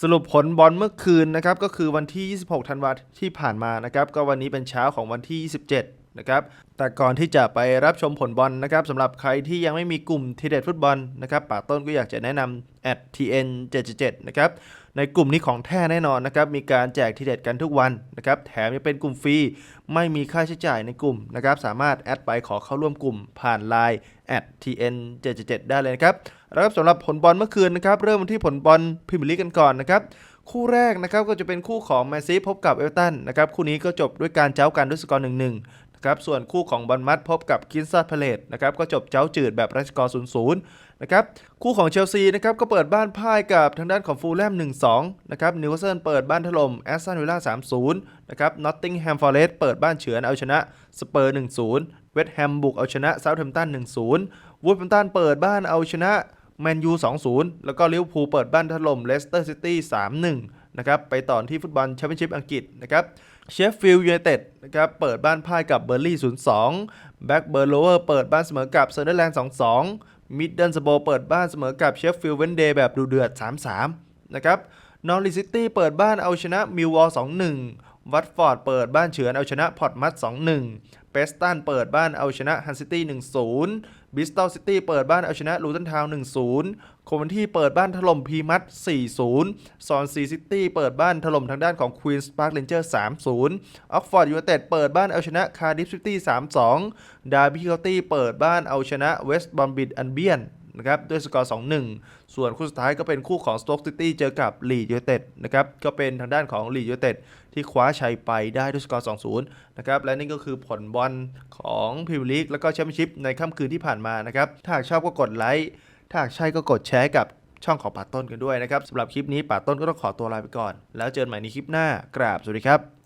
สรุปผลบอลเมื่อคืนนะครับก็คือวันที่ 26 ธันวาที่ผ่านมานะครับก็วันนี้เป็นเช้าของวันที่ 27 นะครับ แต่ก่อนที่จะไปรับชมผลบอลนะครับสำหรับใครที่ยังไม่มีกลุ่มทีเด็ดฟุตบอลนะครับป่าต้นก็อยากจะแนะนำ at tn 777นะครับในกลุ่มนี้ของแท้แน่นอนนะครับมีการแจกทีเด็ดกันทุกวันนะครับแถมยังเป็นกลุ่มฟรีไม่มีค่าใช้จ่ายในกลุ่มนะครับสามารถแอดไปขอเข้าร่วมกลุ่มผ่าน Line at tn 777ได้เลยนะครับแล้วครับสำหรับผลบอลเมื่อคืนนะครับเริ่มกันที่ผลบอลพรีเมียร์ลีกกันก่อนนะครับคู่แรกนะครับก็จะเป็นคู่ของแมนซีพบกับเอเวอร์ตันนะครับคู่นี้ก็จบด้วยการเจ้ากันด้วยสกอร์1-1นะ ครับส่วนคู่ของบอลมัดพบกับกินซัพาเลตนะครับก็จบเจ้าจืดแบบไรสกอร์0-0นะครับคู่ของเชลซีนะครับก็เปิดบ้านพ่ายกับทางด้านของฟูลแลม 1-2 นะครับนิวคาสเซิลเปิดบ้านถล่มแอสตันวิลล่า 3-0 นะครับนอตติงแฮมฟอร์เรสต์เปิดบ้านเฉือนเอาชนะสเปอร์ 1-0 เวสต์แฮมบุกเอาชนะเซาท์แฮมป์ตัน 1-0 วูดแฮมป์ตันเปิดบ้านเอาชนะแมนยู 2-0 แล้วก็ลิเวอร์พูลเปิดบ้านถล่มเลสเตอร์ซิตี้ 3-1 นะครับไปต่อที่ฟุตบอลแชมเปี้ยนชิพอังกฤษนะครับเชฟฟิลด์ยูไนเต็ดนะครับเปิดบ้านพ่ายกับเบอร์ลี่0-2แบ็กเบอร์โลเวอร์เปิดบ้านเสมอกับเซอร์เดอร์แลนด์2-2มิดเดิลสโบเปิดบ้านเสมอกับเชฟฟิลด์เวนเดย์แบบดูเดือด 3-3 นะครับนอริซิตี้เปิดบ้านเอาชนะมิลวอล2-1 วัตฟอร์ดเปิดบ้านเฉือนเอาชนะพอร์ตมัส2-1 เปสตันเปิดบ้านเอาชนะฮันซิตี้ 1-0 บิสตัลซิตี้เปิดบ้านเอาชนะลูตันทาวน์ 1-0 โควันที่เปิดบ้านถล่มพีมัต4-0 ซอนซีซิตี้เปิดบ้านถล่มทางด้านของควีนส์พาร์คเรนเจอร์ 3-0 ออกฟอร์ดยูไนเต็ดเปิดบ้านเอาชนะคาร์ดิฟซิตี้ 3-2 ดาร์บี้เคาตี้เปิดบ้านเอาชนะเวสต์บอมบิดอันเบียน นะครับด้วยสกอร์2-1 ส่วนคู่สุดท้ายก็เป็นคู่ของสโต๊กซิตี้เจอกับลีดยูเต็ดนะครับก็เป็นทางด้านของลีดยูเต็ดที่คว้าชัยไปได้ด้วยสกอร์2-0นะครับและนี่ก็คือผลบอลของพรีเมียร์ลีกแล้วก็แชมเปี้ยนชิพในค่ำคืนที่ผ่านมานะครับถ้าหากชอบก็กดไลค์ถ้าหากใช่ก็กดแชร์กับช่องของป่าต้นกันด้วยนะครับสำหรับคลิปนี้ป่าต้นก็ต้องขอตัวลาไปก่อน แล้วเจอกันใหม่ในคลิปหน้ากราบสวัสดีครับ